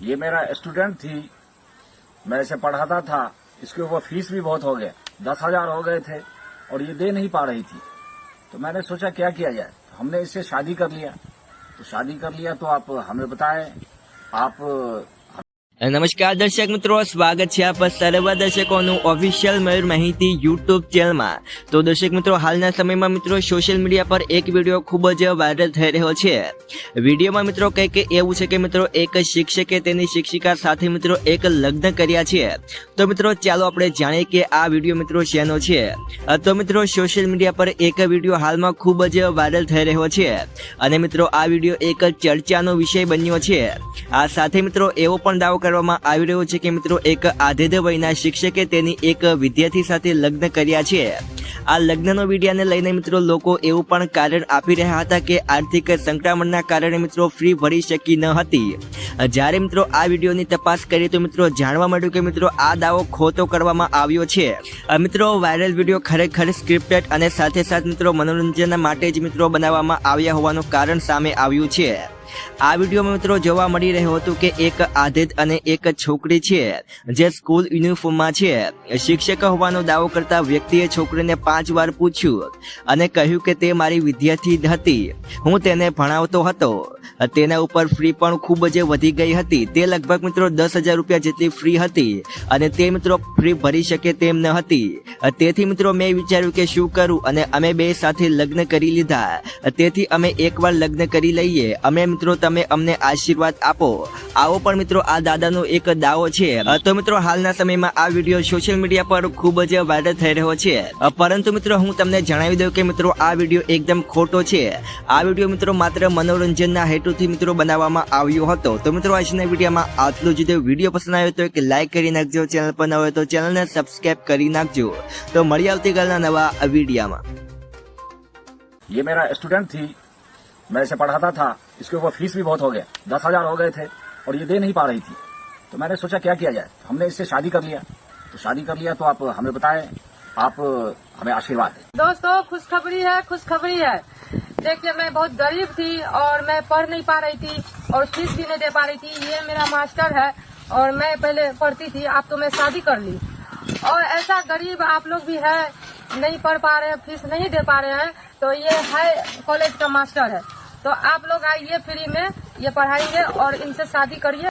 ये मेरा स्टूडेंट थी। मैं इसे पढ़ाता था। इसके ऊपर फ़ीस भी बहुत हो गया दस हज़ार हो गए थे और ये दे नहीं पा रही थी। तो मैंने सोचा क्या किया जाए? हमने इससे शादी कर लिया। तो शादी कर लिया तो आप हमें बताएँ। आप નમસ્કાર દર્શક મિત્રો, સ્વાગત છે આપ સર્વ દર્શકોનું ઓફિશિયલ મયુર માહિતી યુટ્યુબ ચેનલમાં તો દર્શક મિત્રો, હાલના સમયમાં મિત્રો સોશિયલ મીડિયા પર એક વીડિયો ખૂબ જ વાયરલ થઈ રહ્યો છે. વિડીયોમાં મિત્રો કંઈક એવું છે કે મિત્રો, એક શિક્ષકે તેની શિક્ષિકા સાથે મિત્રો એક લગ્ન કર્યા છે. તો મિત્રો, ચાલો આપણે જાણીએ કે આ વીડિયો મિત્રો શેનો છે. તો મિત્રો સોશિયલ મીડિયા પર એક વીડિયો હાલમાં ખૂબ જ વાયરલ થઈ રહ્યો છે. અને મિત્રો, આ વીડિયો એક ચર્ચાનો વિષય બન્યો છે. આ સાથે મિત્રો, એવો પણ દાવો કરવામાં આવી રહ્યો છે કે મિત્રો એક આધેદ વયના શિક્ષકે તેની એક વિદ્યાર્થી સાથે લગ્ન કર્યા છે. આ લગ્નનો વિડીયાને લઈને મિત્રો લોકો એવું પણ કારણ આપી રહ્યા હતા કે આર્થિક સંક્રમણના કારણે મિત્રો ફ્રી ભરી શકી ન હતી. જ્યારે મિત્રો આ વિડીયોની તપાસ કરી તો મિત્રો જાણવા મળ્યું કે મિત્રો આ દાવો ખોટો કરવામાં આવ્યો છે. મિત્રો વાયરલ વીડિયો ખરેખર સ્ક્રિપ્ટેડ અને સાથે સાથે મિત્રો મનોરંજન માટે જ મિત્રો બનાવવામાં આવ્યા હોવાનું કારણ સામે આવ્યું છે. આ વિડીયોમાં મિત્રો જોવા મળી રહ્યું હતું કે એક આધેડ અને એક છોકરી છે, જે સ્કૂલ યુનિફોર્મમાં છે. શિક્ષક હોવાનો દાવો કરતા વ્યક્તિએ છોકરીને પાંચ વાર પૂછ્યું અને કહ્યું કે તે મારી વિદ્યાર્થી હતી. હું તેને ભણાવતો હતો. તેના ઉપર ફ્રી પણ ખૂબ જ વધી ગઈ હતી. તે લગભગ મિત્રો દસ હજાર રૂપિયા જેટલી ફ્રી હતી અને તે મિત્રો ફ્રી ભરી શકે તેમ ન હતી. તેથી મિત્રો મેં વિચાર્યું કે શું કરું અને અમે બે સાથે લગ્ન કરી લીધા. તેથી અમે એકવાર લગ્ન કરી લઈએ. અમે મિત્રો તમે અમને આશીર્વાદ આપો. આવો પણ મિત્રો આ દાદાનો એક દાવો છે. તો મિત્રો હાલના સમયમાં આ વીડિયો સોશિયલ મીડિયા પર ખૂબ જ વાયરલ થઈ રહ્યો છે. પરંતુ મિત્રો હું તમને જણાવી દઉં કે મિત્રો આ વીડિયો એકદમ ખોટો છે. આ વીડિયો મિત્રો માત્ર મનોરંજનના હેતુથી મિત્રો બનાવવામાં આવ્યો હતો તો મિત્રો આજના વિડીયોમાં આટલું જ જો વિડીયો પસંદ આવ્યો તો એક લાઈક કરી નાખજો ચેનલ પર ન હોય તો ચેનલને સબસ્ક્રાઇબ કરી નાખજો તો મળી આવતીકાલના નવા વિડીયોમાં ये मेरा स्टूडेंट थी मैं इसे पढ़ाता था इसके ऊपर फीस भी बहुत हो गया दस हजार हो गए थे और ये दे नहीं पा रही थी तो मैंने सोचा क्या किया जाए हमने इससे शादी कर लिया तो शादी कर लिया तो आप हमें बताएं आप हमें आशीर्वाद दें दोस्तों खुशखबरी है खुशखबरी है देखिए, मैं बहुत गरीब थी और मैं पढ़ नहीं पा रही थी और फ़ीस भी नहीं दे पा रही थी। ये मेरा मास्टर है और मैं पहले पढ़ती थी आप तो मैं शादी कर ली। और ऐसा गरीब आप लोग भी है, नहीं पढ़ पा रहे हैं, फ़ीस नहीं दे पा रहे हैं तो ये है कॉलेज का मास्टर है। तो आप लोग आइए फ्री में, ये पढ़ाएँगे और इनसे शादी करिए।